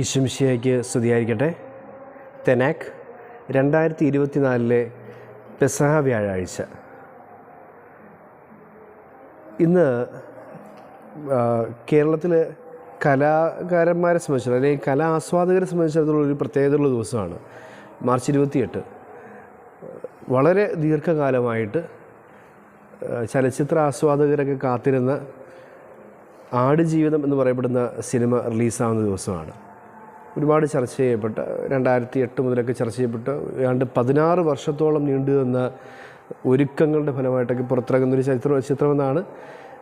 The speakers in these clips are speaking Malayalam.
ഈശ്വംശിയയ്ക്ക് സ്തുതിയായിരിക്കട്ടെ. തെനാക്ക് രണ്ടായിരത്തി ഇരുപത്തിനാലിലെ പെസഹ വ്യാഴാഴ്ച. ഇന്ന് കേരളത്തിൽ കലാകാരന്മാരെ സംബന്ധിച്ചിടത്തോളം അല്ലെങ്കിൽ കലാ ആസ്വാദകരെ സംബന്ധിച്ചിടത്തോളം ഒരു പ്രത്യേകതയുള്ള ദിവസമാണ്. മാർച്ച് ഇരുപത്തിയെട്ട്. വളരെ ദീർഘകാലമായിട്ട് ചലച്ചിത്ര ആസ്വാദകരൊക്കെ കാത്തിരുന്ന ആടുജീവിതം എന്ന് പറയപ്പെടുന്ന സിനിമ റിലീസാവുന്ന ദിവസമാണ്. ഒരുപാട് ചർച്ച ചെയ്യപ്പെട്ട രണ്ടായിരത്തി എട്ട് മുതലൊക്കെ ചർച്ച ചെയ്യപ്പെട്ട ഏതാണ്ട് പതിനാറ് വർഷത്തോളം നീണ്ടു നിന്ന ഒരുക്കങ്ങളുടെ ഫലമായിട്ടൊക്കെ പുറത്തിറങ്ങുന്ന ഒരു ചരിത്ര ചിത്രമെന്നാണ്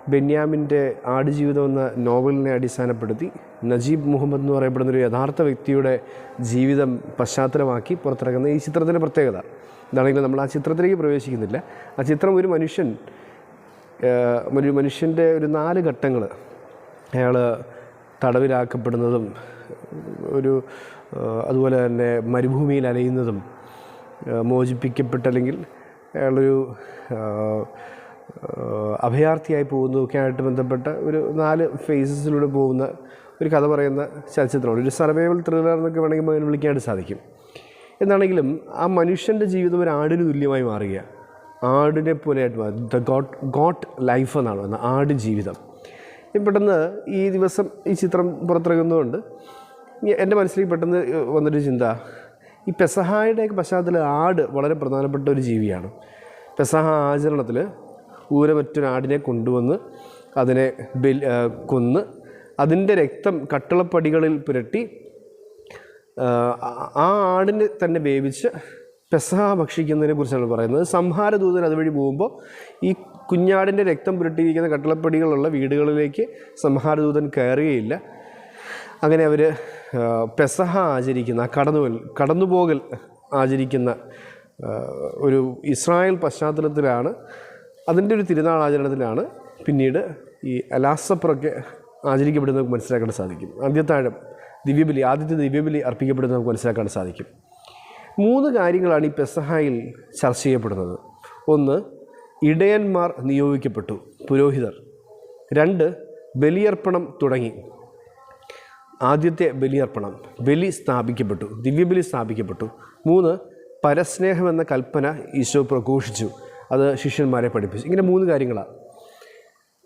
ബെന്യാമിന്റെ ആടുജീവിതം എന്ന നോവലിനെ അടിസ്ഥാനപ്പെടുത്തി നജീബ് മുഹമ്മദ് എന്ന് പറയപ്പെടുന്ന ഒരു യഥാർത്ഥ വ്യക്തിയുടെ ജീവിതം പശ്ചാത്തലമാക്കി പുറത്തിറങ്ങുന്ന ഈ ചിത്രത്തിന്റെ പ്രത്യേകത. ഇതാണെങ്കിലും നമ്മൾ ആ ചിത്രത്തിലേക്ക് പ്രവേശിക്കുന്നില്ല. ആ ചിത്രം ഒരു മനുഷ്യൻ ഒരു മനുഷ്യന്റെ ഒരു നാല് ഘട്ടങ്ങൾ. അയാൾ തടവിലാക്കപ്പെടുന്നതും ഒരു അതുപോലെ തന്നെ മരുഭൂമിയിൽ അലയുന്നതും മോചിപ്പിക്കപ്പെട്ടല്ലെങ്കിൽ അയാളൊരു അഭയാർത്ഥിയായി പോകുന്നതൊക്കെ ആയിട്ട് ബന്ധപ്പെട്ട ഒരു നാല് ഫേസസിലൂടെ പോകുന്ന ഒരു കഥ പറയുന്ന ചലച്ചിത്രമാണ്. ഒരു സർവൈവൽ ത്രില്ലർ എന്നൊക്കെ വേണമെങ്കിൽ അതിനെ വിളിക്കാനായിട്ട് സാധിക്കും. എന്നാണെങ്കിലും ആ മനുഷ്യന്റെ ജീവിതം ഒരു ആടിന് തുല്യമായി മാറുകയാണ് ആടിനെ പോലെയായിട്ട് മാറി. ദ ഗോട്ട് ഗോട്ട് ലൈഫ് എന്നാണ് പറയുന്നത്. ആട് ജീവിതം. പെട്ടെന്ന് ഈ ദിവസം ഈ ചിത്രം പുറത്തിറങ്ങുന്നതുകൊണ്ട് എന്റെ മനസ്സിലേക്ക് പെട്ടെന്ന് വന്നൊരു ചിന്ത. ഈ പെസഹായുടെയൊക്കെ പശ്ചാത്തലത്തിൽ ആട് വളരെ പ്രധാനപ്പെട്ട ഒരു ജീവിയാണ്. പെസഹ ആചരണത്തിൽ ഊരമറ്റൊരു ആടിനെ കൊണ്ടുവന്ന് അതിനെ ബലി കൊന്ന് അതിന്റെ രക്തം കട്ടിളപ്പടികളിൽ പുരട്ടി ആ ആടിനെ തന്നെ വേവിച്ച് പെസഹ ഭക്ഷിക്കുന്നതിനെ കുറിച്ചാണ് പറയുന്നത്. സംഹാരദൂതൻ അതുവഴി പോകുമ്പോൾ ഈ കുഞ്ഞാടിന്റെ രക്തം പുരട്ടിയിരിക്കുന്ന കട്ടിളപ്പടികളുള്ള വീടുകളിലേക്ക് സംഹാരദൂതൻ കയറുകയില്ല. അങ്ങനെ അവർ പെസഹ ആചരിക്കുന്ന കടന്നു കടന്നുപോകൽ ആചരിക്കുന്ന ഒരു ഇസ്രായേൽ പശ്ചാത്തലത്തിലാണ് അതിന്റെ ഒരു തിരുനാൾ ആചരണത്തിലാണ് പിന്നീട് ഈ അലാസപ്പുറൊക്കെ ആചരിക്കപ്പെടുന്നത് നമുക്ക് മനസ്സിലാക്കാൻ സാധിക്കും. ആദ്യത്താഴം ദിവ്യബലി ആദ്യത്തെ ദിവ്യബലി അർപ്പിക്കപ്പെടുന്നത് നമുക്ക് മനസ്സിലാക്കാൻ സാധിക്കും. മൂന്ന് കാര്യങ്ങളാണ് ഈ പെസഹായിൽ ചർച്ച ചെയ്യപ്പെടുന്നത്. ഒന്ന് ഇടയന്മാർ നിയോഗിക്കപ്പെട്ടു പുരോഹിതർ. രണ്ട് ബലിയർപ്പണം തുടങ്ങി. ആദ്യത്തെ ബലിയർപ്പണം ബലി സ്ഥാപിക്കപ്പെട്ടു ദിവ്യബലി സ്ഥാപിക്കപ്പെട്ടു. മൂന്ന് പരസ്നേഹം എന്ന കൽപ്പന ഈശോ പ്രഘോഷിച്ചു. അത് ശിഷ്യന്മാരെ പഠിപ്പിച്ചു. ഇങ്ങനെ മൂന്ന് കാര്യങ്ങളാണ്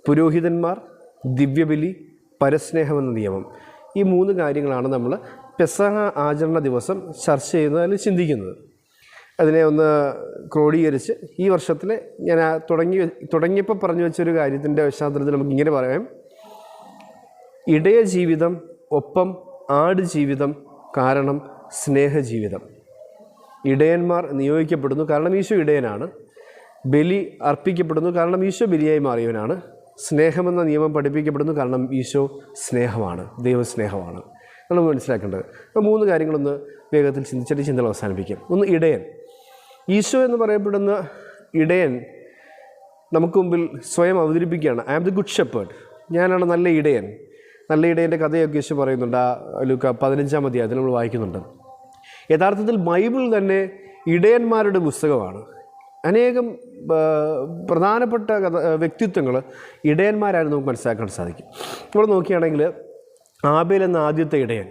പുരോഹിതന്മാർ ദിവ്യബലി പരസ്നേഹം എന്ന നിയമം. ഈ മൂന്ന് കാര്യങ്ങളാണ് നമ്മൾ പെസഹ ആചരണ ദിവസം ചർച്ച ചെയ്യുന്നത് ചിന്തിക്കുന്നത്. അതിനെ ഒന്ന് ക്രോഡീകരിച്ച് ഈ വർഷത്തിലെ ഞാൻ തുടങ്ങി തുടങ്ങിയപ്പോൾ പറഞ്ഞു വെച്ചൊരു കാര്യത്തിന്റെ പശ്ചാത്തലത്തിൽ നമുക്ക് ഇങ്ങനെ പറയാം. ഇടയ ജീവിതം ഒപ്പം ആട് ജീവിതം കാരണം സ്നേഹജീവിതം. ഇടയന്മാർ നിയോഗിക്കപ്പെടുന്നു കാരണം ഈശോ ഇടയനാണ്. ബലി അർപ്പിക്കപ്പെടുന്നു കാരണം ഈശോ ബലിയായി മാറിയവനാണ്. സ്നേഹമെന്ന നിയമം പഠിപ്പിക്കപ്പെടുന്നു കാരണം ഈശോ സ്നേഹമാണ് ദൈവസ്നേഹമാണ്. നമ്മൾ മനസ്സിലാക്കേണ്ടത്. അപ്പോൾ മൂന്ന് കാര്യങ്ങളൊന്ന് വേഗത്തിൽ ചിന്തിച്ചിട്ട് ചിന്തകൾ അവസാനിപ്പിക്കും. ഒന്ന് ഇടയൻ. ഈശോ എന്ന് പറയപ്പെടുന്ന ഇടയൻ നമുക്ക് മുമ്പിൽ സ്വയം അവതരിപ്പിക്കുകയാണ്. I am the good shepherd ഞാനാണ് നല്ല ഇടയൻ. നല്ല ഇടയന്റെ കഥയൊക്കെ യേശു പറയുന്നുണ്ട്. ആ ലൂക്ക പതിനഞ്ചാം അധ്യായത്തിൽ നമ്മൾ വായിക്കുന്നുണ്ട്. യഥാർത്ഥത്തിൽ ബൈബിൾ തന്നെ ഇടയന്മാരുടെ പുസ്തകമാണ്. അനേകം പ്രധാനപ്പെട്ട കഥ വ്യക്തിത്വങ്ങൾ ഇടയന്മാരായിരുന്നു നമുക്ക് മനസ്സിലാക്കാൻ സാധിക്കും. നമ്മൾ നോക്കുകയാണെങ്കിൽ ആബേൽ എന്ന ആദ്യത്തെ ഇടയൻ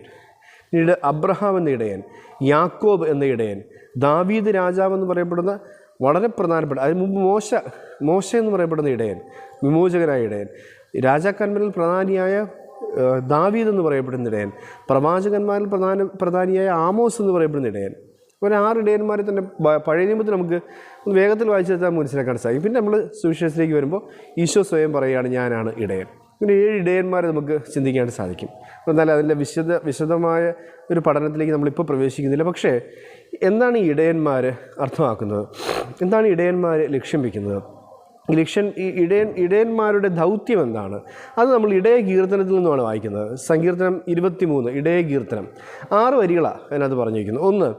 പിന്നീട് അബ്രഹാം എന്ന ഇടയൻ യാക്കോബ് എന്ന ഇടയൻ ദാവീദ് രാജാവ് എന്ന് പറയപ്പെടുന്ന വളരെ പ്രധാനപ്പെട്ട അതിന് മുമ്പ് മോശ മോശ എന്ന് പറയപ്പെടുന്ന ഇടയൻ വിമോചകനായ ഇടയൻ രാജാക്കന്മാരിൽ പ്രധാനിയായ ദാവീദ് എന്ന് പറയപ്പെടുന്ന ഇടയൻ പ്രവാചകന്മാരിൽ പ്രധാന പ്രധാനിയായ ആമോസ് എന്ന് പറയപ്പെടുന്ന ഇടയൻ ഒരു ആറ് ഇടയന്മാരെ തന്നെ പഴയ നിയമത്തിൽ നമുക്ക് ഒന്ന് വേഗത്തിൽ വായിച്ചെടുത്താൽ മനസ്സിലാക്കാൻ സാധിക്കും. പിന്നെ നമ്മൾ സുവിശേഷത്തിലേക്ക് വരുമ്പോൾ ഈശോ സ്വയം പറയുകയാണ് ഞാനാണ് ഇടയൻ. പിന്നെ ഏഴ് ഇടയന്മാരെ നമുക്ക് ചിന്തിക്കാൻ സാധിക്കും. എന്നാൽ അതിന്റെ വിശദ വിശദമായ ഒരു പഠനത്തിലേക്ക് നമ്മളിപ്പോൾ പ്രവേശിക്കുന്നില്ല. പക്ഷേ എന്താണ് ഈ ഇടയന്മാർ അർത്ഥമാക്കുന്നത്? എന്താണ് ഇടയന്മാർ ലക്ഷ്യം വയ്ക്കുന്നത്? ഈ ലക്ഷ്യൻ ഈ ഇടയൻ ഇടയന്മാരുടെ ദൗത്യം എന്താണ്? അത് നമ്മൾ ഇടയ കീർത്തനത്തിൽ നിന്നുമാണ് വായിക്കുന്നത്. സങ്കീർത്തനം ഇരുപത്തിമൂന്ന് ഇടയ കീർത്തനം. ആറ് വരികളാണ് അതിനകത്ത് പറഞ്ഞിരിക്കുന്നത് ഒന്ന്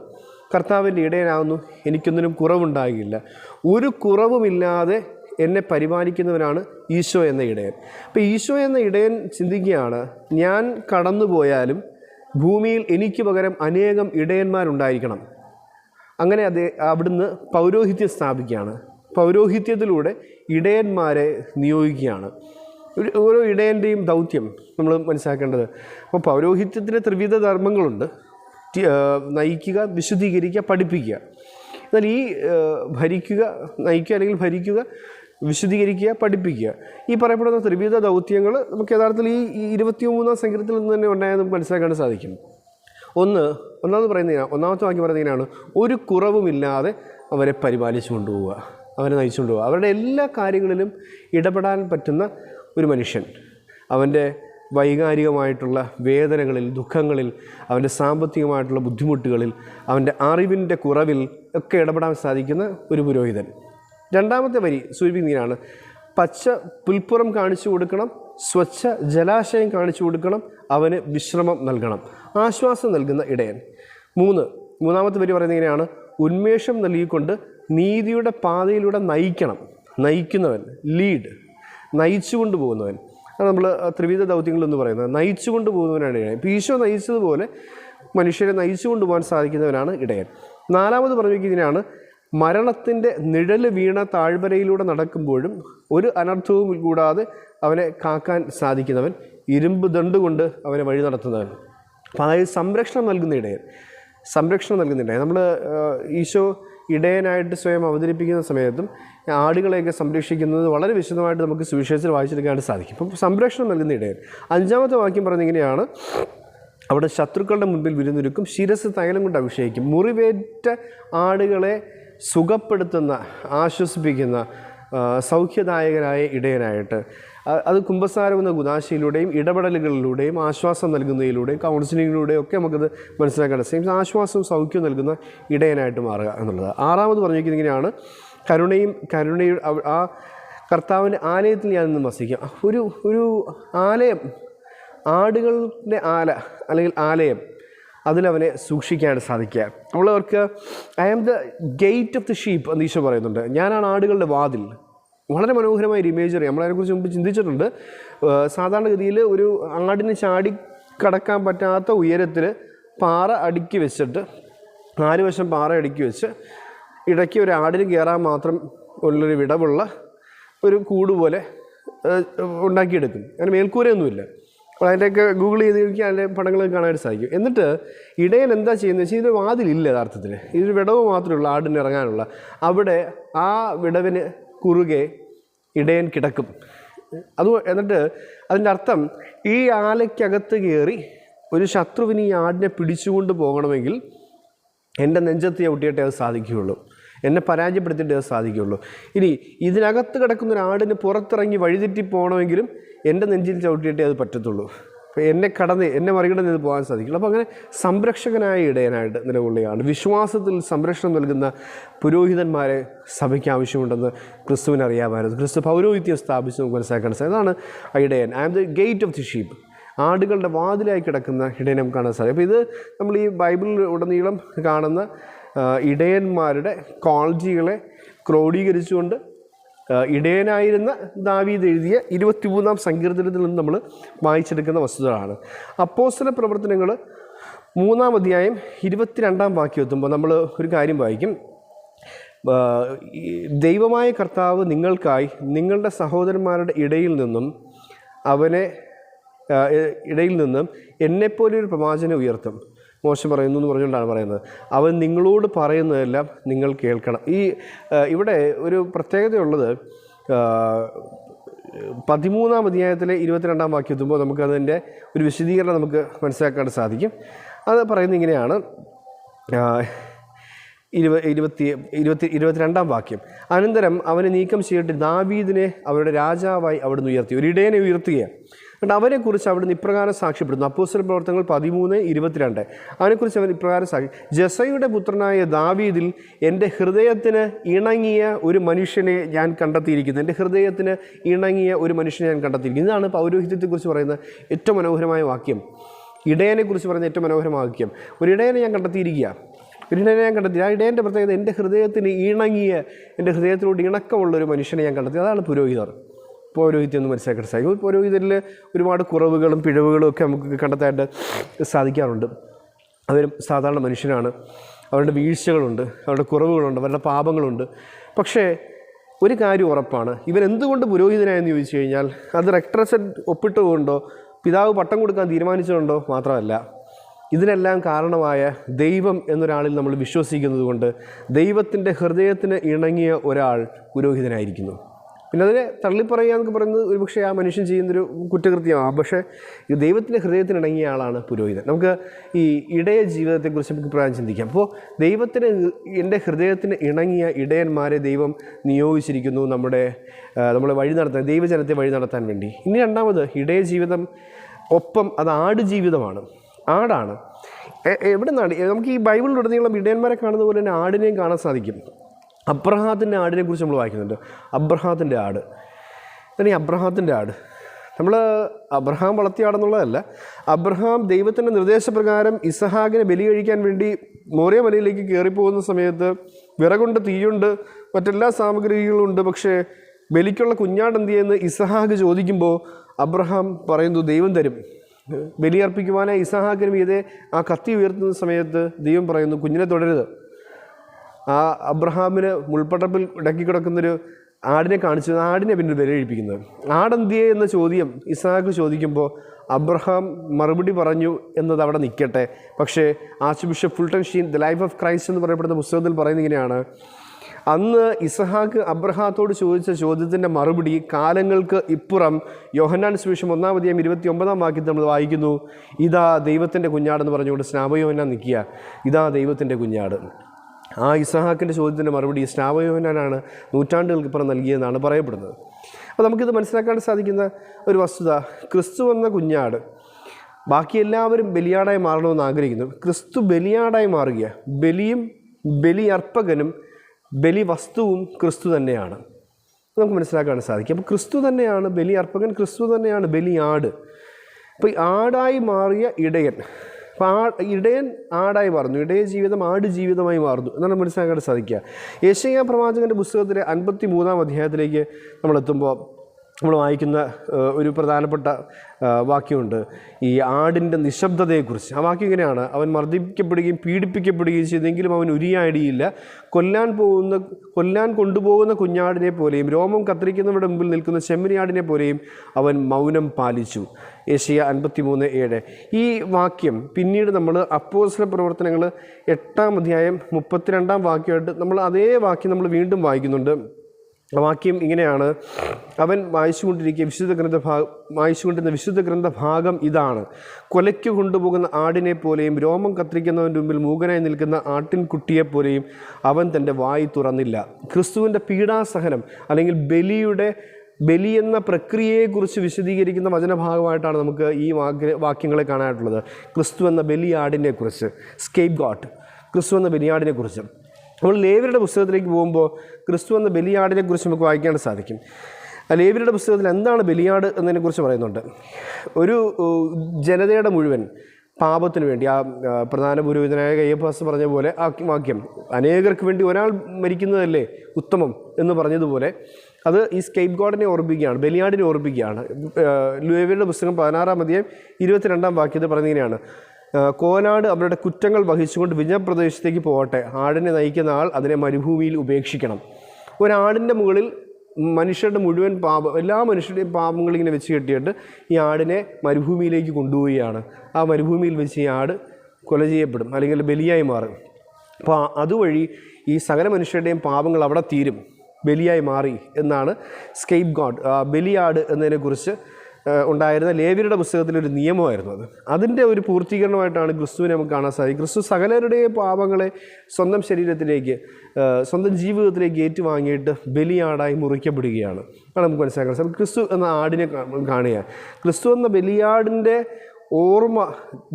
കർത്താവിന്റെ ഇടയനാകുന്നു. എനിക്കൊന്നിനും കുറവുണ്ടാകില്ല. ഒരു കുറവുമില്ലാതെ എന്നെ പരിപാലിക്കുന്നവനാണ് ഈശോ എന്ന ഇടയൻ. അപ്പോൾ ഈശോ എന്ന ഇടയൻ ചിന്തിക്കുകയാണ് ഞാൻ കടന്നു പോയാലും ഭൂമിയിൽ എനിക്ക് പകരം അനേകം ഇടയന്മാരുണ്ടായിരിക്കണം. അങ്ങനെ അത് അവിടുന്ന് പൗരോഹിത്യം സ്ഥാപിക്കുകയാണ്. പൗരോഹിത്യത്തിലൂടെ ഇടയന്മാരെ നിയോഗിക്കുകയാണ്. ഓരോ ഇടയന്റെയും ദൗത്യം നമ്മൾ മനസ്സിലാക്കേണ്ടത്. അപ്പോൾ പൗരോഹിത്യത്തിന് ത്രിവിധ ധർമ്മങ്ങളുണ്ട്. നയിക്കുക വിശുദ്ധീകരിക്കുക പഠിപ്പിക്കുക. എന്നാൽ ഈ ഭരിക്കുക നയിക്കുക അല്ലെങ്കിൽ ഭരിക്കുക വിശുദ്ധീകരിക്കുക പഠിപ്പിക്കുക. ഈ പറയപ്പെടുന്ന ത്രിവിധ ദൗത്യങ്ങൾ നമുക്ക് യഥാർത്ഥത്തിൽ ഈ ഈ ഇരുപത്തി മൂന്നാം സംഗീതത്തിൽ നിന്ന് തന്നെ ഉണ്ടായെന്ന് നമുക്ക് മനസ്സിലാക്കാൻ സാധിക്കും. ഒന്ന് ഒന്നാമത് പറയുന്നതിനാണ് ഒന്നാമത്തെ വാക്യം പറയുന്നതിനാണ് ഒരു കുറവുമില്ലാതെ അവരെ പരിപാലിച്ചു കൊണ്ടുപോവുക അവരെ നയിച്ചുകൊണ്ട് പോകുക അവരുടെ എല്ലാ കാര്യങ്ങളിലും ഇടപെടാൻ പറ്റുന്ന ഒരു മനുഷ്യൻ. അവന്റെ വൈകാരികമായിട്ടുള്ള വേദനകളിൽ ദുഃഖങ്ങളിൽ അവന്റെ സാമ്പത്തികമായിട്ടുള്ള ബുദ്ധിമുട്ടുകളിൽ അവന്റെ അറിവിന്റെ കുറവിൽ ഒക്കെ ഇടപെടാൻ സാധിക്കുന്ന ഒരു പുരോഹിതൻ. രണ്ടാമത്തെ വരി സൂചിപ്പിക്കുന്നതിനാണ് പച്ച പുൽപ്പുറം കാണിച്ചു കൊടുക്കണം സ്വച്ഛ ജലാശയം കാണിച്ചു കൊടുക്കണം അവന് വിശ്രമം നൽകണം ആശ്വാസം നൽകുന്ന ഇടയൻ. മൂന്ന് മൂന്നാമത്തെ വരി പറയുന്നത് ഇങ്ങനെയാണ് ഉന്മേഷം നൽകിക്കൊണ്ട് നീതിയുടെ പാതയിലൂടെ നയിക്കണം. നയിക്കുന്നവൻ ലീഡ് നയിച്ചു കൊണ്ടുപോകുന്നവൻ നമ്മൾ ത്രിവിധ ദൗത്യങ്ങൾ എന്ന് പറയുന്നത്. നയിച്ചു കൊണ്ടുപോകുന്നവനാണ് ഇടയൻ. ഇപ്പോൾ ഈശോ നയിച്ചതുപോലെ മനുഷ്യരെ നയിച്ചു കൊണ്ടുപോകാൻ സാധിക്കുന്നവനാണ് ഇടയൻ. നാലാമത് പറഞ്ഞിരിക്കുന്നതിനാണ് മരണത്തിന്റെ നിഴൽ വീണ താഴ്വരയിലൂടെ നടക്കുമ്പോഴും ഒരു അനർത്ഥവും കൂടാതെ അവനെ കാക്കാൻ സാധിക്കുന്നവൻ ഇരുമ്പ് ദണ്ട് കൊണ്ട് അവനെ വഴി നടത്തുന്നവൻ. അതായത് സംരക്ഷണം നൽകുന്ന ഇടയൻ. സംരക്ഷണം നൽകുന്ന ഇടയൻ. നമ്മൾ ഈശോ ഇടയനായിട്ട് സ്വയം അവതരിപ്പിക്കുന്ന സമയത്തും ആടുകളെയൊക്കെ സംരക്ഷിക്കുന്നത് വളരെ വിശദമായിട്ട് നമുക്ക് സുവിശേഷത്തിൽ വായിച്ചെടുക്കാനായിട്ട് സാധിക്കും. അപ്പം സംരക്ഷണം നൽകുന്ന ഇടയൻ. അഞ്ചാമത്തെ വാക്യം പറയുന്നത് ഇങ്ങനെയാണ്. അവിടെ ശത്രുക്കളുടെ മുൻപിൽ വിരുന്നൊരുക്കും ശിരസ് തൈലം കൊണ്ട് അഭിഷേകിക്കും. മുറിവേറ്റ ആടുകളെ സുഖപ്പെടുത്തുന്ന ആശ്വസിപ്പിക്കുന്ന സൗഖ്യദായകനായ ഇടയനായിട്ട് അത് കുംഭസാരം എന്ന ഗുദാശയിലൂടെയും ഇടപെടലുകളിലൂടെയും ആശ്വാസം നൽകുന്നതിലൂടെയും കൗൺസിലിങ്ങിലൂടെയും ഒക്കെ നമുക്കത് മനസ്സിലാക്കാൻ സെയിംസ് ആശ്വാസവും സൗഖ്യവും നൽകുന്ന ഇടയനായിട്ട് മാറുക എന്നുള്ളത്. ആറാമത് പറഞ്ഞിരിക്കുന്നത് കരുണയും കരുണയും ആ കർത്താവിന്റെ ആലയത്തിൽ ഞാൻ നിന്ന് വസിക്കാം. ഒരു ഒരു ആലയം ആടുകളുടെ ആല അല്ലെങ്കിൽ ആലയം അതിലവനെ സൂക്ഷിക്കാനായിട്ട് സാധിക്കുക. നമ്മളവർക്ക് I am the gate of the sheep എന്ന് ഈശോ പറയുന്നുണ്ട്. ഞാനാണ് ആടുകളുടെ വാതിൽ. വളരെ മനോഹരമായ ഒരു ഇമേജറി നമ്മളതിനെക്കുറിച്ച് മുമ്പ് ചിന്തിച്ചിട്ടുണ്ട്. സാധാരണഗതിയിൽ ഒരു ആടിന് ചാടി കടക്കാൻ പറ്റാത്ത ഉയരത്തിൽ പാറ അടുക്കി വെച്ചിട്ട് നാല് വശം പാറ അടുക്കി വെച്ച് ഇടയ്ക്ക് ഒരു ആടിന് കയറാൻ മാത്രം ഉള്ളൊരു വിടവുള്ള ഒരു കൂട് പോലെ ഉണ്ടാക്കിയെടുക്കും. അങ്ങനെ മേൽക്കൂരയൊന്നുമില്ല. അപ്പോൾ അതിന്റെയൊക്കെ ഗൂഗിൾ ചെയ്ത് നോക്കി അതിന്റെ പടങ്ങളൊക്കെ കാണാനായിട്ട് സാധിക്കും. എന്നിട്ട് ഇടയിൽ എന്താ ചെയ്യുന്നത് വെച്ചാൽ ഇതിന് വാതിലില്ല യഥാർത്ഥത്തിൽ. ഇതൊരു വിടവ് മാത്രമേ ഉള്ളൂ ആടിന് ഇറങ്ങാനുള്ള. അവിടെ ആ വിടവിന് കുറുകെ ഇടയൻ കിടക്കും. അത് എന്നിട്ട് അതിന്റെ അർത്ഥം ഈ ആലയ്ക്കകത്ത് കയറി ഒരു ശത്രുവിന് ഈ ആടിനെ പിടിച്ചുകൊണ്ട് പോകണമെങ്കിൽ എന്റെ നെഞ്ചത്ത് ചവിട്ടിയിട്ടേ അത് സാധിക്കുകയുള്ളൂ. എന്നെ പരാജയപ്പെടുത്തിയിട്ടേ അത് സാധിക്കുകയുള്ളൂ. ഇനി ഇതിനകത്ത് കിടക്കുന്ന ഒരു ആടിന് പുറത്തിറങ്ങി വഴിതെറ്റി പോകണമെങ്കിലും എന്റെ നെഞ്ചിൽ ചവിട്ടിയിട്ടേ അത് പറ്റത്തുള്ളൂ. അപ്പോൾ എന്നെ കടന്ന് എന്നെ മറികടന്ന് ഇത് പോകാൻ സാധിക്കില്ല. അപ്പോൾ അങ്ങനെ സംരക്ഷകനായ ഇടയനായിട്ട് നിലകൊള്ളുകയാണ് വിശ്വാസത്തിൽ സംരക്ഷണം നൽകുന്ന പുരോഹിതന്മാരെ സഭയ്ക്ക് ആവശ്യമുണ്ടെന്ന് ക്രിസ്തുവിന് അറിയാമായിരുന്നു. ക്രിസ്തു പൗരോഹിത്യം സ്ഥാപിച്ച് നമുക്ക് മനസ്സിലാക്കാൻ സാധിക്കും അതാണ് ഇടയൻ. I am the gate of the sheep ആടുകളുടെ വാതിലായി കിടക്കുന്ന ഇടയൻ നമുക്ക് കാണാൻ സാധിക്കും. അപ്പോൾ ഇത് നമ്മൾ ഈ ബൈബിളിൽ ഉടനീളം കാണുന്ന ഇടയന്മാരുടെ ക്വാളിറ്റികളെ ക്രോഡീകരിച്ചുകൊണ്ട് ഇടയനായിരുന്ന ദാവീദ് എഴുതിയ ഇരുപത്തിമൂന്നാം സങ്കീർത്തനത്തിൽ നിന്ന് നമ്മൾ വായിച്ചെടുക്കുന്ന വസ്തുതകളാണ്. അപ്പോസ്തല പ്രവർത്തനങ്ങൾ മൂന്നാം അധ്യായം ഇരുപത്തിരണ്ടാം വാക്യം എത്തുമ്പോൾ നമ്മൾ ഒരു കാര്യം വായിക്കും. ദൈവമായ കർത്താവ് നിങ്ങൾക്കായി നിങ്ങളുടെ സഹോദരന്മാരുടെ ഇടയിൽ നിന്നും അവനെ ഇടയിൽ നിന്നും എന്നെപ്പോലെ ഒരു പ്രവാചനെ ഉയർത്തും. മോശം പറയുന്നു എന്ന് പറഞ്ഞുകൊണ്ടാണ് പറയുന്നത്. അവൻ നിങ്ങളോട് പറയുന്നതെല്ലാം നിങ്ങൾ കേൾക്കണം. ഈ ഇവിടെ ഒരു പ്രത്യേകതയുള്ളത് പതിമൂന്നാം അധ്യായത്തിലെ ഇരുപത്തിരണ്ടാം വാക്യം എത്തുമ്പോൾ നമുക്കതിന്റെ ഒരു വിശദീകരണം നമുക്ക് മനസ്സിലാക്കാൻ സാധിക്കും. അത് പറയുന്നത് ഇങ്ങനെയാണ്. ഇരുപ ഇരുപത്തി ഇരുപത്തി ഇരുപത്തിരണ്ടാം വാക്യം. അനന്തരം അവനെ നീക്കം ചെയ്തിട്ട് ദാവീദിനെ അവരുടെ രാജാവായി അവിടുന്ന് ഉയർത്തി. ഒരു ഇടയനെ ഉയർത്തുകയാണ്. എന്നിട്ട് അവനെക്കുറിച്ച് അവിടുന്ന് ഇപ്രകാരം സാക്ഷ്യപ്പെടുന്നു. അപ്പോസ്റ്റൽ പ്രവർത്തനങ്ങൾ പതിമൂന്ന് ഇരുപത്തിരണ്ട്. അവനെക്കുറിച്ച് അവൻ ഇപ്രകാരം സാക്ഷി ജസയുടെ പുത്രനായ ദാവീദിൽ എന്റെ ഹൃദയത്തിന് ഇണങ്ങിയ ഒരു മനുഷ്യനെ ഞാൻ കണ്ടെത്തിയിരിക്കുന്നു. എന്റെ ഹൃദയത്തിന് ഇണങ്ങിയ ഒരു മനുഷ്യനെ ഞാൻ കണ്ടെത്തിയിരിക്കുന്നു. ഇതാണ് പൗരോഹിത്യത്തെക്കുറിച്ച് പറയുന്ന ഏറ്റവും മനോഹരമായ വാക്യം. ഇടയനെക്കുറിച്ച് പറയുന്ന ഏറ്റവും മനോഹരമായ വാക്യം. ഒരു ഇടയനെ ഞാൻ കണ്ടെത്തിയിരിക്കുക. ഇടയനെ ഞാൻ കണ്ടെത്തി ആ ഇടയന്റെ പ്രത്യേകത എന്റെ ഹൃദയത്തിന് ഇണങ്ങിയ എന്റെ ഹൃദയത്തിനോട് ഇണക്കമുള്ള ഒരു മനുഷ്യനെ ഞാൻ കണ്ടെത്തി. അതാണ് പുരോഹിതർ. പൗരോഹിത്യം എന്ന് മനസ്സിലാക്കാൻ സാധിക്കും പൗരോഹിതരിൽ ഒരുപാട് കുറവുകളും പിഴവുകളും ഒക്കെ നമുക്ക് കണ്ടെത്താനായിട്ട് സാധിക്കാറുണ്ട്. അവരും സാധാരണ മനുഷ്യനാണ് അവരുടെ വീഴ്ചകളുണ്ട് അവരുടെ കുറവുകളുണ്ട് അവരുടെ പാപങ്ങളുണ്ട്. പക്ഷേ ഒരു കാര്യം ഉറപ്പാണ്. ഇവൻ എന്തുകൊണ്ട് പുരോഹിതനായെന്ന് ചോദിച്ചു കഴിഞ്ഞാൽ അത് റെക്ട്രസെറ്റ് ഒപ്പിട്ടുകൊണ്ടോ പിതാവ് പട്ടം കൊടുക്കാൻ തീരുമാനിച്ചതുകൊണ്ടോ മാത്രമല്ല. ഇതിനെല്ലാം കാരണമായ ദൈവം എന്നൊരാളിൽ നമ്മൾ വിശ്വസിക്കുന്നത് കൊണ്ട് ദൈവത്തിന്റെ ഹൃദയത്തിന് ഇണങ്ങിയ ഒരാൾ പുരോഹിതനായിരിക്കുന്നു. പിന്നെ അതിനെ തള്ളിപ്പറയുക എന്നൊക്കെ പറയുന്നത് ഒരുപക്ഷെ ആ മനുഷ്യൻ ചെയ്യുന്നൊരു കുറ്റകൃത്യമാണ്. പക്ഷേ ഈ ദൈവത്തിന്റെ ഹൃദയത്തിന് ഇണങ്ങിയ ആളാണ് പുരോഹിതൻ. നമുക്ക് ഈ ഇടയ ജീവിതത്തെക്കുറിച്ച് നമുക്ക് പ്രായം ചിന്തിക്കാം. അപ്പോൾ ദൈവത്തിന് എന്റെ ഹൃദയത്തിന് ഇണങ്ങിയ ഇടയന്മാരെ ദൈവം നിയോഗിച്ചിരിക്കുന്നു നമ്മുടെ നമ്മളെ വഴി നടത്താൻ ദൈവജനത്തെ വഴി നടത്താൻ വേണ്ടി. ഇനി രണ്ടാമത് ഇടയ ജീവിതം ഒപ്പം അത് ആട് ജീവിതമാണ്. ആടാണ്. എവിടെ നിന്നാണ് നമുക്ക് ഈ ബൈബിളിലുടനീളം ഇടയന്മാരെ കാണുന്ന പോലെ തന്നെ ആടിനെയും കാണാൻ സാധിക്കും. അബ്രഹാത്തിന്റെ ആടിനെ കുറിച്ച് നമ്മൾ വായിക്കുന്നുണ്ട്. അബ്രഹാത്തിന്റെ ആട്. ഈ അബ്രഹാത്തിന്റെ ആട്. നമ്മൾ അബ്രഹാം വളർത്തിയ ആടെന്നുള്ളതല്ല അബ്രഹാം ദൈവത്തിന്റെ നിർദ്ദേശപ്രകാരം ഇസഹാഗിനെ ബലി കഴിക്കാൻ വേണ്ടി മോറിയ മലയിലേക്ക് കയറിപ്പോകുന്ന സമയത്ത് വിറകുണ്ട് തീയുണ്ട് മറ്റെല്ലാ സാമഗ്രികളുണ്ട്. പക്ഷേ ബലിക്കുള്ള കുഞ്ഞാട് എന്ത് ചെയ്യുന്ന? ഇസഹാഗ് ചോദിക്കുമ്പോൾ അബ്രഹാം പറയുന്നു ദൈവം തരും. ബലിയർപ്പിക്കുവാനായി ഇസഹാക്കിന് മീതെ ആ കത്തി ഉയർത്തുന്ന സമയത്ത് ദൈവം പറയുന്നു കുഞ്ഞിനെ തുടരുത്. ആ അബ്രഹാമിന് മുൾപ്പട്ടപ്പിൽ ഇടക്കി കിടക്കുന്നൊരു ആടിനെ കാണിച്ചു ആടിനെ പിന്നെ വിലയിഴിപ്പിക്കുന്നത് ആടെന്തിയെ? എന്ന ചോദ്യം ഇസാഖ് ചോദിക്കുമ്പോൾ അബ്രഹാം മറുപടി പറഞ്ഞു എന്നത് അവിടെ നിൽക്കട്ടെ പക്ഷേ archbishop Fulton Sheen the life of Christ എന്ന് പറയപ്പെടുന്ന പുസ്തകത്തിൽ പറയുന്നത് ഇങ്ങനെയാണ്. അന്ന് ഇസഹാക്ക് അബ്രഹാത്തോട് ചോദിച്ച ചോദ്യത്തിന്റെ മറുപടി കാലങ്ങൾക്ക് ഇപ്പുറം യോഹന്നാൻ സുവിശേഷം ഒന്നാം അധ്യായം ഇരുപത്തി ഒമ്പതാം വാക്യത്തിൽ നമ്മൾ വായിക്കുന്നു. ഇതാ ദൈവത്തിന്റെ കുഞ്ഞാടെന്ന് പറഞ്ഞുകൊണ്ട് സ്നാപയോഹന്നാൻ നിൽക്കുക. ഇതാ ദൈവത്തിന്റെ കുഞ്ഞാട്. ആ ഇസഹാക്കിന്റെ ചോദ്യത്തിന്റെ മറുപടി സ്നാവയോഹനാണ് നൂറ്റാണ്ടുകൾക്ക് ഇപ്പുറം നൽകിയെന്നാണ് പറയപ്പെടുന്നത്. അപ്പോൾ നമുക്കിത് മനസ്സിലാക്കാൻ സാധിക്കുന്ന ഒരു വസ്തുത ക്രിസ്തു എന്ന കുഞ്ഞാട് ബാക്കി എല്ലാവരും ബലിയാടായി മാറണമെന്ന് ആഗ്രഹിക്കുന്നു. ക്രിസ്തു ബലിയാടായി മാറുക ബലിയും ബലിയർപ്പകനും ബലി വസ്തുവും ക്രിസ്തു തന്നെയാണ്. നമുക്ക് മനസ്സിലാക്കാൻ സാധിക്കും. അപ്പോൾ ക്രിസ്തു തന്നെയാണ് ബലി അർപ്പകൻ ക്രിസ്തു തന്നെയാണ് ബലിയാട് അപ്പോൾ ഈ ആടായി മാറിയ ഇടയൻ അപ്പോൾ ഇടയൻ ആടായി മാറുന്നു. ഇടയ ജീവിതം ആട് ജീവിതമായി മാറുന്നു എന്നാണ് മനസ്സിലാക്കാൻ സാധിക്കുക. യേശയ്യ പ്രവാചകന്റെ പുസ്തകത്തിലെ അൻപത്തി മൂന്നാം അധ്യായത്തിലേക്ക് നമ്മൾ എത്തുമ്പോൾ നമ്മൾ വായിക്കുന്ന ഒരു പ്രധാനപ്പെട്ട വാക്യമുണ്ട്. ഈ ആടിന്റെ നിശബ്ദതയെക്കുറിച്ച്. ആ വാക്യം ഇങ്ങനെയാണ്. അവൻ മർദ്ദിക്കപ്പെടുകയും പീഡിപ്പിക്കപ്പെടുകയും ചെയ്തെങ്കിലും അവൻ ഉരിയാടിയില്ല. കൊല്ലാൻ പോകുന്ന കൊല്ലാൻ കൊണ്ടുപോകുന്ന കുഞ്ഞാടിനെ പോലെയും രോമം കത്തിരിക്കുന്നവരുടെ മുമ്പിൽ നിൽക്കുന്ന ചെമ്മരിയാടിനെ പോലെയും അവൻ മൗനം പാലിച്ചു. ഏഷ്യ അൻപത്തി മൂന്ന് ഏഴ്. ഈ വാക്യം പിന്നീട് നമ്മൾ അപ്പോസ്ല പ്രവർത്തനങ്ങൾ എട്ടാം അധ്യായം മുപ്പത്തിരണ്ടാം വാക്യമായിട്ട് നമ്മൾ അതേ വാക്യം നമ്മൾ വീണ്ടും വായിക്കുന്നുണ്ട്. വാക്യം ഇങ്ങനെയാണ്. അവൻ വായിച്ചുകൊണ്ടിരിക്കുക വിശുദ്ധ ഗ്രന്ഥ ഭാഗം വായിച്ചുകൊണ്ടിരുന്ന വിശുദ്ധ ഗ്രന്ഥ ഭാഗം ഇതാണ്. കൊലയ്ക്ക് കൊണ്ടുപോകുന്ന ആടിനെ പോലെയും രോമം കത്തിരിക്കുന്നവന്റെ മുമ്പിൽ മൂകനായി നിൽക്കുന്ന ആട്ടിൻകുട്ടിയെപ്പോലെയും അവൻ തന്റെ വായി തുറന്നില്ല. ക്രിസ്തുവിന്റെ പീഡാസഹനം അല്ലെങ്കിൽ ബലിയുടെ ബലി എന്ന പ്രക്രിയയെക്കുറിച്ച് വിശദീകരിക്കുന്ന വചനഭാഗമായിട്ടാണ് നമുക്ക് ഈ വാക്യ വാക്യങ്ങളെ കാണാനായിട്ടുള്ളത്. ക്രിസ്തു എന്ന ബലിയാടിനെക്കുറിച്ച് സ്കേപ്പ് ഗോട്ട് ക്രിസ്തു എന്ന ബലിയാടിനെ നമ്മൾ ലേവരുടെ പുസ്തകത്തിലേക്ക് പോകുമ്പോൾ ക്രിസ്തു എന്ന ബലിയാടിനെ കുറിച്ച് നമുക്ക് വായിക്കാൻ സാധിക്കും. ലേവരുടെ പുസ്തകത്തിൽ എന്താണ് ബലിയാട് എന്നതിനെക്കുറിച്ച് പറയുന്നുണ്ട്. ഒരു ജനതയുടെ മുഴുവൻ പാപത്തിന് വേണ്ടി ആ ആ, പ്രധാന പുരോഹിതനായ കയ്യപ്പാസ് പറഞ്ഞ പോലെ ആ വാക്യം അനേകർക്ക് വേണ്ടി ഒരാൾ മരിക്കുന്നതല്ലേ ഉത്തമം എന്ന് പറഞ്ഞതുപോലെ അത് ഈ സ്കേപ്പ് ഗോഡിനെ ഓർപ്പിക്കുകയാണ് ബലിയാടിനെ ഓർപ്പിക്കുകയാണ്. ലുവേവിയുടെ പുസ്തകം പതിനാറാം അധ്യായം ഇരുപത്തിരണ്ടാം വാക്യത്തിൽ പറഞ്ഞിങ്ങനെയാണ്. കോനാട് അവരുടെ കുറ്റങ്ങൾ വഹിച്ചുകൊണ്ട് വിജയപ്രദേശത്തേക്ക് പോകട്ടെ. ആടിനെ നയിക്കുന്ന ആൾ അതിനെ മരുഭൂമിയിൽ ഉപേക്ഷിക്കണം. ഒരാടിന്റെ മുകളിൽ മനുഷ്യരുടെ മുഴുവൻ പാപം എല്ലാ മനുഷ്യരുടെയും പാപങ്ങൾ ഇങ്ങനെ വെച്ച് കെട്ടിയിട്ട് ഈ ആടിനെ മരുഭൂമിയിലേക്ക് കൊണ്ടുപോവുകയാണ്. ആ മരുഭൂമിയിൽ വെച്ച് ഈ ആട് കൊല ചെയ്യപ്പെടും അല്ലെങ്കിൽ ബലിയായി മാറും. അപ്പോൾ അതുവഴി ഈ സകല മനുഷ്യരുടെയും പാപങ്ങൾ അവിടെ തീരും. ബലിയായി മാറി എന്നാണ് സ്കേപ്പ് ഗോഡ് ബലിയാട് എന്നതിനെക്കുറിച്ച് ഉണ്ടായിരുന്ന ലേവിയുടെ പുസ്തകത്തിലൊരു നിയമമായിരുന്നു അത്. അതിന്റെ ഒരു പൂർത്തീകരണമായിട്ടാണ് ക്രിസ്തുവിനെ നമുക്ക് കാണാൻ സാധിക്കും ക്രിസ്തു സകലരുടെയും പാപങ്ങളെ സ്വന്തം ശരീരത്തിലേക്ക് സ്വന്തം ജീവിതത്തിലേക്ക് ഏറ്റുവാങ്ങിയിട്ട് ബലിയാടായി മുറിക്കപ്പെടുകയാണ്. അത് നമുക്ക് മനസ്സിലാക്കാൻ സാധിക്കും ക്രിസ്തു എന്ന ആടിനെ കാണുക ക്രിസ്തു എന്ന ബലിയാടിന്റെ ഓർമ്മ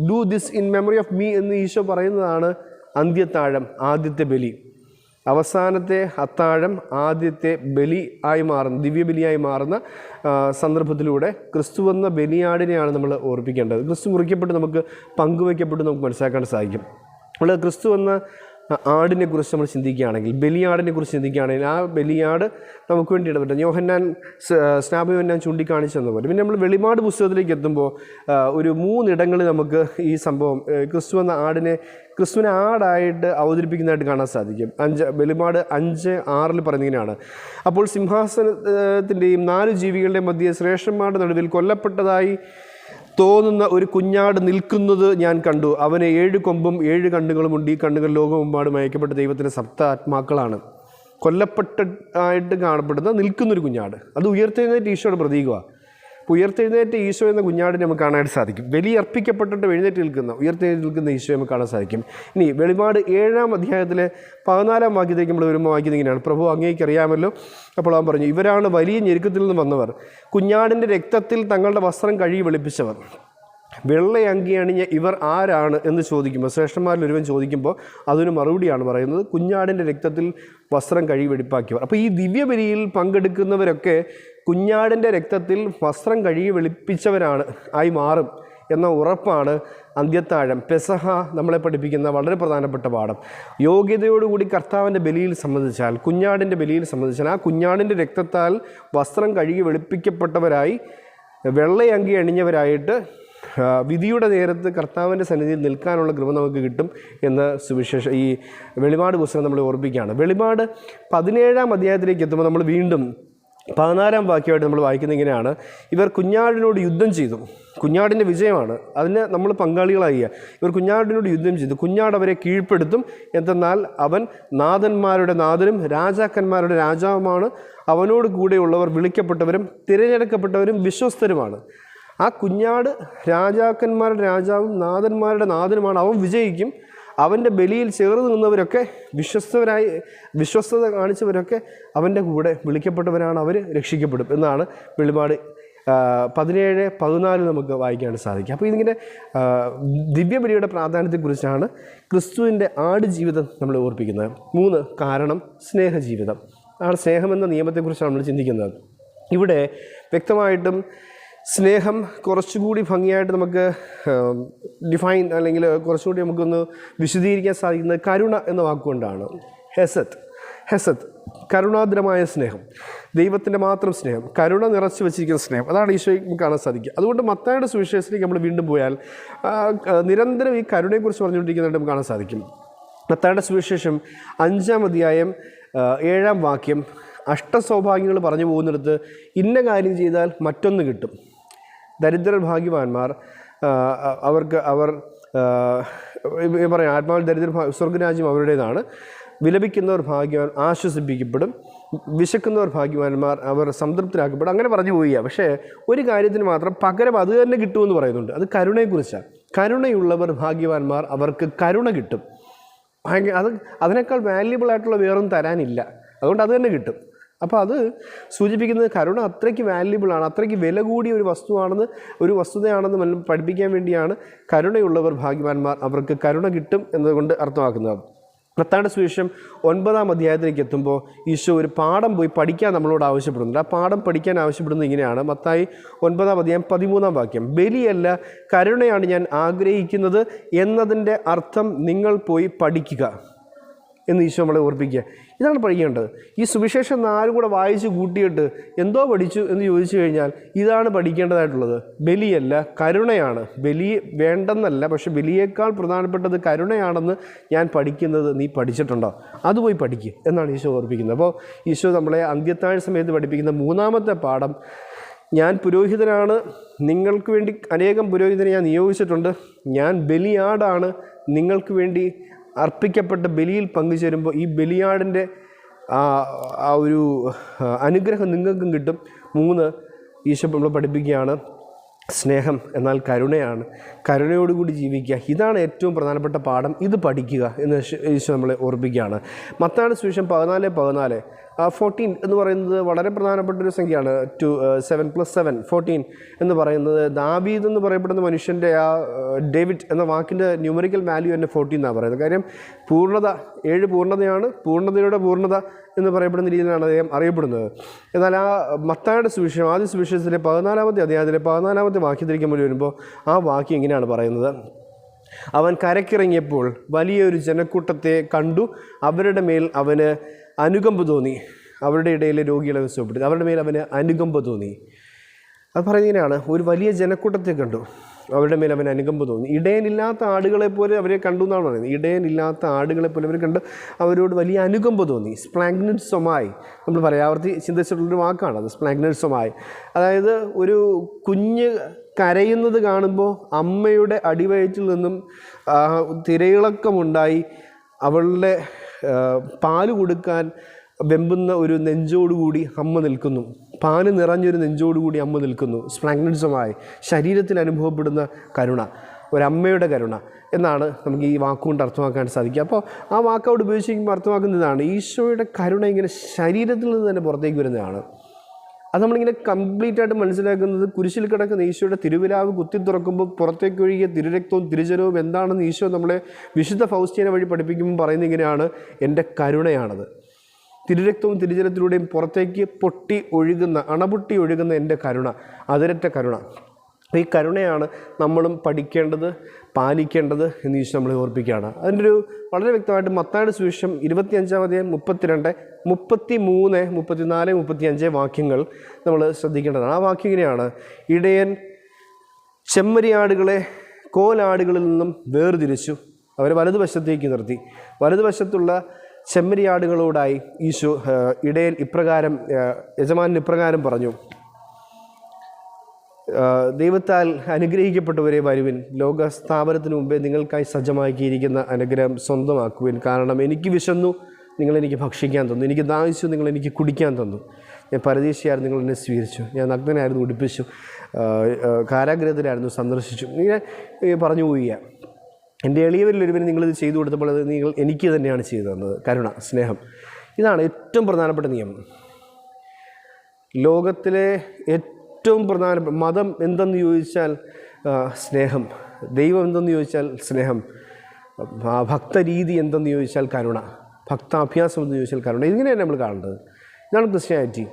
do this in memory of me എന്ന് ഈശോ പറയുന്നതാണ് അന്ത്യത്താഴം ആദ്യത്തെ ബലി. അവസാനത്തെ അത്താഴം ആദ്യത്തെ ബലി ആയി മാറുന്ന ദിവ്യബലിയായി മാറുന്ന സന്ദർഭത്തിലൂടെ ക്രിസ്തു എന്ന ബലിയാടിനെയാണ് നമ്മൾ ഓർപ്പിക്കേണ്ടത്. ക്രിസ്തു മുറിക്കപ്പെട്ട് നമുക്ക് പങ്കുവയ്ക്കപ്പെട്ട് നമുക്ക് മനസ്സിലാക്കാൻ സാധിക്കും. നമ്മൾ ക്രിസ്തു എന്ന ആടിനെ കുറിച്ച് നമ്മൾ ചിന്തിക്കുകയാണെങ്കിൽ ബലിയാടിനെ കുറിച്ച് ചിന്തിക്കുകയാണെങ്കിൽ ആ ബലിയാട് നമുക്ക് വേണ്ടി ഇടപെട്ടു. യോഹന്നാൻ സ്നാപയോഹന്നാൻ ചൂണ്ടിക്കാണിച്ചു തന്ന പോലെ. പിന്നെ നമ്മൾ വെളിമാട് പുസ്തകത്തിലേക്ക് എത്തുമ്പോൾ ഒരു മൂന്നിടങ്ങളിൽ നമുക്ക് ഈ സംഭവം ക്രിസ്തു എന്ന ആടിനെ ക്രിസ്തുവിനെ ആടായിട്ട് അവതരിപ്പിക്കുന്നതായിട്ട് കാണാൻ സാധിക്കും. അഞ്ച് വെളിപാട് അഞ്ച് ആറിൽ പറയുന്നതിനാണ്. അപ്പോൾ സിംഹാസനത്തിന്റെയും നാല് ജീവികളുടെയും മധ്യ ശ്രേഷ്ഠന്മാരുടെ നടുവിൽ കൊല്ലപ്പെട്ടതായി തോന്നുന്ന ഒരു കുഞ്ഞാട് നിൽക്കുന്നത് ഞാൻ കണ്ടു. അവന് ഏഴ് കൊമ്പും ഏഴ് കണ്ണുകളുമുണ്ട് ഈ കണ്ണുകൾ ലോകമെമ്പാടും അയക്കപ്പെട്ട ദൈവത്തിന്റെ സപ്ത ആത്മാക്കളാണ് കൊല്ലപ്പെട്ട ആയിട്ട് കാണപ്പെടുന്ന നിൽക്കുന്നൊരു കുഞ്ഞാട്. അത് ഉയർത്തെഴുന്നേറ്റ് ഈശോയുടെ പ്രതീകമാണ്. ഉയർത്തെഴുന്നേറ്റ് ഈശോ എന്ന കുഞ്ഞാടിനെ നമുക്ക് കാണാനായിട്ട് സാധിക്കും. ബലിയർപ്പിക്കപ്പെട്ടിട്ട് എഴുന്നേറ്റ് നിൽക്കുന്ന ഉയർത്തെഴുന്നേറ്റ് നിൽക്കുന്ന ഈശോയെ നമുക്ക് കാണാൻ സാധിക്കും. ഇനി വെളിപാട് ഏഴാം അധ്യായത്തിലെ പതിനാലാം വാക്യത്തേക്ക് നമ്മൾ വരുമ്പോൾ വാക്യം ഇങ്ങനെയാണ്. പ്രഭു അങ്ങേക്ക് അറിയാമല്ലോ. അപ്പോൾ അവൻ പറഞ്ഞു ഇവരാണ് വലിയ ഞെരുക്കത്തിൽ നിന്ന് വന്നവർ. കുഞ്ഞാടിന്റെ രക്തത്തിൽ തങ്ങളുടെ വസ്ത്രം കഴുകി വെളുപ്പിച്ചവർ. വെള്ള അങ്കി അണിഞ്ഞ ഇവർ ആരാണ്? എന്ന് ചോദിക്കുമ്പോൾ ശ്രേഷ്ഠന്മാരിൽ ഒരുവൻ ചോദിക്കുമ്പോൾ അതിന് മറുപടിയാണ് പറയുന്നത് കുഞ്ഞാടിന്റെ രക്തത്തിൽ വസ്ത്രം കഴുകി വെടിപ്പാക്കിയവർ. അപ്പോൾ ഈ ദിവ്യബലിയിൽ പങ്കെടുക്കുന്നവരൊക്കെ കുഞ്ഞാടിന്റെ രക്തത്തിൽ വസ്ത്രം കഴുകി വെളുപ്പിച്ചവരാണ് ആയി മാറും എന്ന ഉറപ്പാണ് അന്ത്യത്താഴം. പെസഹ നമ്മളെ പഠിപ്പിക്കുന്ന വളരെ പ്രധാനപ്പെട്ട പാഠം. യോഗ്യതയോടുകൂടി കർത്താവിന്റെ ബലിയിൽ സംബന്ധിച്ചാൽ കുഞ്ഞാടിന്റെ ബലിയിൽ സംബന്ധിച്ചാൽ ആ കുഞ്ഞാടിന്റെ രക്തത്താൽ വസ്ത്രം കഴുകി വെളുപ്പിക്കപ്പെട്ടവരായി വെള്ളയങ്കി അണിഞ്ഞവരായിട്ട് വിധിയുടെ നേരത്ത് കർത്താവിന്റെ സന്നിധിയിൽ നിൽക്കാനുള്ള കൃപ നമുക്ക് കിട്ടും എന്ന് സുവിശേഷ ഈ വെളിപാട് പുസ്തകം നമ്മൾ ഓർപ്പിക്കുകയാണ്. വെളിപാട് പതിനേഴാം അധ്യായത്തിലേക്ക് എത്തുമ്പോൾ നമ്മൾ വീണ്ടും പതിനാലാം വാക്യമായിട്ട് നമ്മൾ വായിക്കുന്നത് ഇങ്ങനെയാണ്. ഇവർ കുഞ്ഞാടിനോട് യുദ്ധം ചെയ്തു. കുഞ്ഞാടിന്റെ വിജയമാണ്. അതിന് നമ്മൾ പങ്കാളികളായി. ഇവർ കുഞ്ഞാടിനോട് യുദ്ധം ചെയ്തു. കുഞ്ഞാട് അവരെ കീഴ്പ്പെടുത്തും. എന്തെന്നാൽ അവൻ നാഥന്മാരുടെ നാഥനും രാജാക്കന്മാരുടെ രാജാവുമാണ്. അവനോട് കൂടെയുള്ളവർ വിളിക്കപ്പെട്ടവരും തിരഞ്ഞെടുക്കപ്പെട്ടവരും വിശ്വസ്തരുമാണ്. ആ കുഞ്ഞാട് രാജാക്കന്മാരുടെ രാജാവും നാഥന്മാരുടെ നാഥനുമാണ്. അവൻ വിജയിക്കും. അവന്റെ ബലിയിൽ ചേർന്ന് നിന്നവരൊക്കെ വിശ്വസ്തവരായി വിശ്വസ്തത കാണിച്ചവരൊക്കെ അവന്റെ കൂടെ വിളിക്കപ്പെട്ടവരാണ് അവർ രക്ഷിക്കപ്പെടും എന്നാണ് വെളിപാട്. പതിനേഴ് പതിനാല് നമുക്ക് വായിക്കാൻ സാധിക്കും. അപ്പോൾ ഇതിങ്ങനെ ദിവ്യബലിയുടെ പ്രാധാന്യത്തെക്കുറിച്ചാണ് ക്രിസ്തുവിന്റെ ആട് ജീവിതം നമ്മൾ ഓർപ്പിക്കുന്നത്. മൂന്ന് കാരണം സ്നേഹജീവിതം. ആണ് സ്നേഹമെന്ന നിയമത്തെക്കുറിച്ചാണ് നമ്മൾ ചിന്തിക്കുന്നത്. ഇവിടെ വ്യക്തമായിട്ടും സ്നേഹം കുറച്ചുകൂടി ഭംഗിയായിട്ട് നമുക്ക് ഡിഫൈൻ അല്ലെങ്കിൽ കുറച്ചുകൂടി നമുക്കൊന്ന് വിശദീകരിക്കാൻ സാധിക്കുന്നത് കരുണ എന്ന വാക്കുകൊണ്ടാണ്. ഹെസത്ത് ഹെസത്ത് കരുണാദ്രമായ സ്നേഹം. ദൈവത്തിന്റെ മാത്രം സ്നേഹം കരുണ നിറച്ചു വെച്ചിരിക്കുന്ന സ്നേഹം. അതാണ് ഈശോയ്ക്ക് കാണാൻ സാധിക്കുക. അതുകൊണ്ട് മത്തായുടെ സുവിശേഷത്തിലേക്ക് നമ്മൾ വീണ്ടും പോയാൽ നിരന്തരം ഈ കരുണയെക്കുറിച്ച് പറഞ്ഞുകൊണ്ടിരിക്കുന്നതായിട്ട് നമുക്ക് കാണാൻ സാധിക്കും. മത്തായുടെ സുവിശേഷം അഞ്ചാം അധ്യായം ഏഴാം വാക്യം അഷ്ടസൗഭാഗ്യങ്ങൾ പറഞ്ഞു പോകുന്നിടത്ത് ഇന്ന കാര്യം ചെയ്താൽ മറ്റൊന്ന് കിട്ടും. ദരിദ്രർ ഭാഗ്യവാന്മാർ അവർക്ക് അവർ പറയാം ആത്മാവിൽ ദരിദ്ര സ്വർഗരാജ്യം അവരുടേതാണ്. വിലപിക്കുന്നവർ ഭാഗ്യവാൻ ആശ്വസിപ്പിക്കപ്പെടും. വിശക്കുന്നവർ ഭാഗ്യവാന്മാർ അവർ സംതൃപ്തരാക്കപ്പെടും. അങ്ങനെ പറഞ്ഞു പോവുക പക്ഷേ ഒരു കാര്യത്തിന് മാത്രം പകരം അത് തന്നെ കിട്ടുമെന്ന് പറയുന്നുണ്ട്. അത് കരുണയെക്കുറിച്ചാണ്. കരുണയുള്ളവർ ഭാഗ്യവാന്മാർ അവർക്ക് കരുണ കിട്ടും. അത് അതിനേക്കാൾ വാല്യുബിൾ ആയിട്ടുള്ള വേറൊന്നും തരാനില്ല. അതുകൊണ്ട് അത് തന്നെ കിട്ടും. അപ്പോൾ അത് സൂചിപ്പിക്കുന്നത് കരുണ അത്രയ്ക്ക് വാല്യുബിളാണ് അത്രയ്ക്ക് വില കൂടിയ ഒരു വസ്തുവാണെന്ന് ഒരു വസ്തുതയാണെന്ന് പഠിപ്പിക്കാൻ വേണ്ടിയാണ് കരുണയുള്ളവർ ഭാഗ്യവാന്മാർ അവർക്ക് കരുണ കിട്ടും എന്നതുകൊണ്ട് അർത്ഥമാക്കുന്നത്. മത്തായുടെ സുവിശേഷം ഒൻപതാം അധ്യായത്തിലേക്ക് എത്തുമ്പോൾ ഈശോ ഒരു പാഠം പോയി പഠിക്കാൻ നമ്മളോട് ആവശ്യപ്പെടുന്നുണ്ട്. ആ പാഠം പഠിക്കാൻ ആവശ്യപ്പെടുന്നത് ഇങ്ങനെയാണ്. മത്തായി ഒൻപതാം അധ്യായം പതിമൂന്നാം വാക്യം ബലിയല്ല കരുണയാണ് ഞാൻ ആഗ്രഹിക്കുന്നത് എന്നതിന്റെ അർത്ഥം നിങ്ങൾ പോയി പഠിക്കുക എന്ന് ഈശോ നമ്മളെ ഓർപ്പിക്കുക. ഇതാണ് പഠിക്കേണ്ടത്. ഈ സുവിശേഷം നാലും കൂടെ വായിച്ച് കൂട്ടിയിട്ട് എന്തോ പഠിച്ചു എന്ന് ചോദിച്ചു കഴിഞ്ഞാൽ ഇതാണ് പഠിക്കേണ്ടതായിട്ടുള്ളത്. ബലിയല്ല കരുണയാണ്. ബലി വേണ്ടെന്നല്ല പക്ഷെ ബലിയേക്കാൾ പ്രധാനപ്പെട്ടത് കരുണയാണെന്ന് ഞാൻ പഠിക്കുന്നത് നീ പഠിച്ചിട്ടുണ്ടോ? അത് പോയി പഠിക്കുക എന്നാണ് ഈശോ ഓർപ്പിക്കുന്നത്. അപ്പോൾ ഈശോ നമ്മളെ അന്ത്യത്താഴ് സമയത്ത് പഠിപ്പിക്കുന്ന മൂന്നാമത്തെ പാഠം ഞാൻ പുരോഹിതനാണ് നിങ്ങൾക്ക് വേണ്ടി അനേകം പുരോഹിതനെ ഞാൻ നിയോഗിച്ചിട്ടുണ്ട്. ഞാൻ ബലിയാടാണ് നിങ്ങൾക്ക് വേണ്ടി അർപ്പിക്കപ്പെട്ട ബലിയിൽ പങ്കുചേരുമ്പോൾ ഈ ബലിയാടിന്റെ ആ ഒരു അനുഗ്രഹം നിങ്ങൾക്കും കിട്ടും. മൂന്ന് ഈശോ നമ്മൾ പഠിപ്പിക്കുകയാണ് സ്നേഹം എന്നാൽ കരുണയാണ്. കരുണയോടുകൂടി ജീവിക്കുക. ഇതാണ് ഏറ്റവും പ്രധാനപ്പെട്ട പാഠം. ഇത് പഠിക്കുക എന്ന് ഈശോ നമ്മളെ ഓർപ്പിക്കുകയാണ്. മത്താണ് സുവിശേഷം പതിനാല് പതിനാല്. ഫോർട്ടീൻ എന്ന് പറയുന്നത് വളരെ പ്രധാനപ്പെട്ട ഒരു സംഖ്യയാണ്. Two seven plus seven fourteen എന്ന് പറയുന്നത് ദാബീദ് എന്ന് പറയപ്പെടുന്ന മനുഷ്യന്റെ ആ ഡേവിഡ് എന്ന വാക്കിന്റെ ന്യൂമറിക്കൽ വാല്യൂ തന്നെ ഫോർട്ടീൻ എന്നാണ് പറയുന്നത്. കാര്യം പൂർണത ഏഴ് പൂർണതയാണ് പൂർണതയുടെ പൂർണത എന്ന് പറയപ്പെടുന്ന രീതിയിലാണ് അദ്ദേഹം അറിയപ്പെടുന്നത്. എന്നാൽ ആ മത്തായുടെ സുവിശേഷം ആദ്യ സുവിശേഷത്തിലെ പതിനാലാമത്തെ അധ്യായത്തിലെ പതിനാലാമത്തെ വാക്യത്തിലേക്ക് മുന്നിൽ വരുമ്പോൾ ആ വാക്യം ഇങ്ങനെയാണ് പറയുന്നത്. അവൻ കരക്കിറങ്ങിയപ്പോൾ വലിയൊരു ജനക്കൂട്ടത്തെ കണ്ടു അവരുടെ മേൽ അവന് അനുകമ്പ തോന്നി. അവരുടെ ഇടയിലെ രോഗികളെ വിശ്വപ്പെടുത്തി അവരുടെ മേൽ അവന് അനുകമ്പ തോന്നി. അത് പറയുന്നതിനാണ് ഒരു വലിയ ജനക്കൂട്ടത്തെ കണ്ടു. അവരുടെ മേൽ അവൻ അനുകമ്പ തോന്നി. ഇടയനില്ലാത്ത ആടുകളെ പോലെ അവരെ കണ്ടു എന്നാണ് പറയുന്നത്. ഇടയനില്ലാത്ത ആടുകളെ പോലെ അവർ കണ്ട് അവരോട് വലിയ അനുകമ്പ തോന്നി. സ്പ്ലാഗ്നറ്റ് നമ്മൾ നമ്മൾ പറയാവർത്തി ചിന്തിച്ചിട്ടുള്ളൊരു വാക്കാണ് അത് സ്പ്ലാഗ്നറ്റ് അതായത് ഒരു കുഞ്ഞ് കരയുന്നത് കാണുമ്പോൾ അമ്മയുടെ അടിവയറ്റിൽ നിന്നും തിരയിളക്കമുണ്ടായി. അവളുടെ പാൽ കൊടുക്കാൻ വെമ്പുന്ന ഒരു നെഞ്ചോടുകൂടി അമ്മ നിൽക്കുന്നു. പാൽ നിറഞ്ഞൊരു നെഞ്ചോടുകൂടി അമ്മ നിൽക്കുന്നു. സ്പ്രാഗ്നൻസമായി ശരീരത്തിൽ അനുഭവപ്പെടുന്ന കരുണ ഒരമ്മയുടെ കരുണ എന്നാണ് നമുക്ക് ഈ വാക്കുകൊണ്ട് അർത്ഥമാക്കാൻ സാധിക്കുക. അപ്പോൾ ആ വാക്കവിടെ ഉപയോഗിച്ചിരിക്കുമ്പോൾ അർത്ഥമാക്കുന്ന ഇതാണ്. ഈശോയുടെ കരുണ ഇങ്ങനെ ശരീരത്തിൽ നിന്ന് തന്നെ പുറത്തേക്ക് വരുന്നതാണ്. അത് നമ്മളിങ്ങനെ കംപ്ലീറ്റ് ആയിട്ട് മനസ്സിലാക്കുന്നത് കുരിശിൽ കിടക്കുന്ന ഈശോയുടെ തിരുവിലാവ് കുത്തി തുറക്കുമ്പോൾ പുറത്തേക്ക് ഒഴുകിയ തിരുരക്തവും തിരുജലവും എന്താണെന്ന് ഈശോ നമ്മളെ വിശുദ്ധ ഫൗസ്റ്റീനെ വഴി പഠിപ്പിക്കുമ്പോൾ പറയുന്ന ഇങ്ങനെയാണ്. എന്റെ കരുണയാണത്. തിരുരക്തവും തിരുജലത്തിലൂടെയും പുറത്തേക്ക് പൊട്ടി ഒഴുകുന്ന അണപൊട്ടി ഒഴുകുന്ന എന്റെ കരുണ അതിരറ്റ കരുണ. ഈ കരുണയാണ് നമ്മളും പഠിക്കേണ്ടത് പാലിക്കേണ്ടത് എന്ന് ഈശോ നമ്മളെ ഓർപ്പിക്കുകയാണ്. അതിന്റെ ഒരു വളരെ വ്യക്തമായിട്ട് മത്തായുടെ സുവിശേഷം ഇരുപത്തിയഞ്ചാമതേ മുപ്പത്തിരണ്ട് മുപ്പത്തി മൂന്ന് മുപ്പത്തിനാല് മുപ്പത്തിയഞ്ച് വാക്യങ്ങൾ നമ്മൾ ശ്രദ്ധിക്കേണ്ടതാണ്. ആ വാക്യം ഇങ്ങനെയാണ്. ഇടയൻ ചെമ്മരിയാടുകളെ കോലാടുകളിൽ നിന്നും വേർതിരിച്ചു. അവരെ വലതുവശത്തേക്ക് നിർത്തി. വലതുവശത്തുള്ള ചെമ്മരിയാടുകളോടായി ഈശോ ഇടയൻ ഇപ്രകാരം യജമാനൻ ഇപ്രകാരം പറഞ്ഞു. ദൈവത്താൽ അനുഗ്രഹിക്കപ്പെട്ടവരെ വരുവിൻ. ലോക സ്ഥാപനത്തിന് മുമ്പേ നിങ്ങൾക്കായി സജ്ജമാക്കിയിരിക്കുന്ന അനുഗ്രഹം സ്വന്തമാക്കുവിൻ. കാരണം എനിക്ക് വിശന്നു നിങ്ങൾ എനിക്ക് ഭക്ഷിക്കാൻ തന്നു. എനിക്ക് ദാഹിച്ചു നിങ്ങളെനിക്ക് കുടിക്കാൻ തന്നു. ഞാൻ പരദേശിയായിരുന്നു നിങ്ങൾ എന്നെ സ്വീകരിച്ചു. ഞാൻ നഗ്നനായിരുന്നു ഉടുപ്പിച്ചു. കാരാഗ്രഹത്തിലായിരുന്നു സന്ദർശിച്ചു. ഇങ്ങനെ പറഞ്ഞു പോവുക എന്റെ എളിയവരിൽ ഒരുവന് നിങ്ങളിത് ചെയ്തു കൊടുത്തപ്പോൾ അത് നിങ്ങൾ എനിക്ക് തന്നെയാണ് ചെയ്തു തന്നത്. കരുണ സ്നേഹം. ഇതാണ് ഏറ്റവും പ്രധാനപ്പെട്ട നിയമം. ലോകത്തിലെ ഏറ്റവും പ്രധാനപ്പെട്ട മതം എന്തെന്ന് ചോദിച്ചാൽ സ്നേഹം. ദൈവം എന്തെന്ന് ചോദിച്ചാൽ സ്നേഹം. ഭക്തരീതി എന്തെന്ന് ചോദിച്ചാൽ കരുണ. ഭക്താഭ്യാസം എന്ന് ചോദിച്ചാൽ കാരണം. ഇതിങ്ങനെയാണ് നമ്മൾ കാണേണ്ടത് ഇതാണ് ക്രിസ്ത്യാനിറ്റി.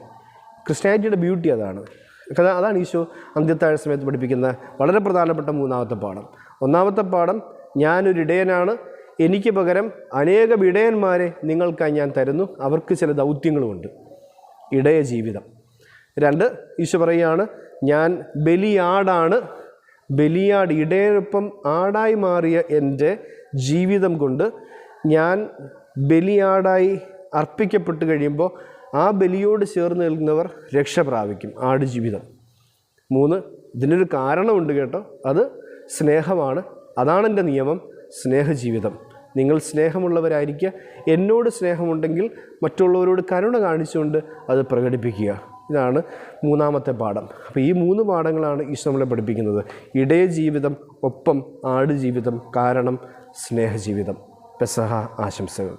ക്രിസ്ത്യാനിറ്റിയുടെ ബ്യൂട്ടി അതാണ്. കാരണം അതാണ് ഈശോ അന്ത്യത്താഴ സമയത്ത് പഠിപ്പിക്കുന്ന വളരെ പ്രധാനപ്പെട്ട മൂന്നാമത്തെ പാഠം. ഒന്നാമത്തെ പാഠം ഞാനൊരു ഇടയനാണ്. എനിക്ക് പകരം അനേകം ഇടയന്മാരെ നിങ്ങൾക്കായി ഞാൻ തരുന്നു. അവർക്ക് ചില ദൗത്യങ്ങളുമുണ്ട്. ഇടയ ജീവിതം. രണ്ട് ഈശോ പറയുകയാണ് ഞാൻ ബലിയാടാണ്. ബലിയാട് ഇടയനൊപ്പം ആടായി മാറിയ എന്റെ ജീവിതം കൊണ്ട് ഞാൻ ബലിയാടായി അർപ്പിക്കപ്പെട്ട് കഴിയുമ്പോൾ ആ ബലിയോട് ചേർന്ന് നിൽക്കുന്നവർ രക്ഷ പ്രാപിക്കും ആടുജീവിതം മൂന്ന് ഇതിനൊരു കാരണമുണ്ട് കേട്ടോ. അത് സ്നേഹമാണ്. അതാണ് എന്റെ നിയമം സ്നേഹജീവിതം. നിങ്ങൾ സ്നേഹമുള്ളവരായിരിക്കുക. എന്നോട് സ്നേഹമുണ്ടെങ്കിൽ മറ്റുള്ളവരോട് കരുണ കാണിച്ചുകൊണ്ട് അത് പ്രകടിപ്പിക്കുക. ഇതാണ് മൂന്നാമത്തെ പാഠം. അപ്പോൾ ഈ മൂന്ന് പാഠങ്ങളാണ് ഈശോ നമ്മളെ പഠിപ്പിക്കുന്നത്. ഇടയ ജീവിതം ഒപ്പം ആടുജീവിതം കാരണം സ്നേഹജീവിതം. പെസഹ ആശംസകൾ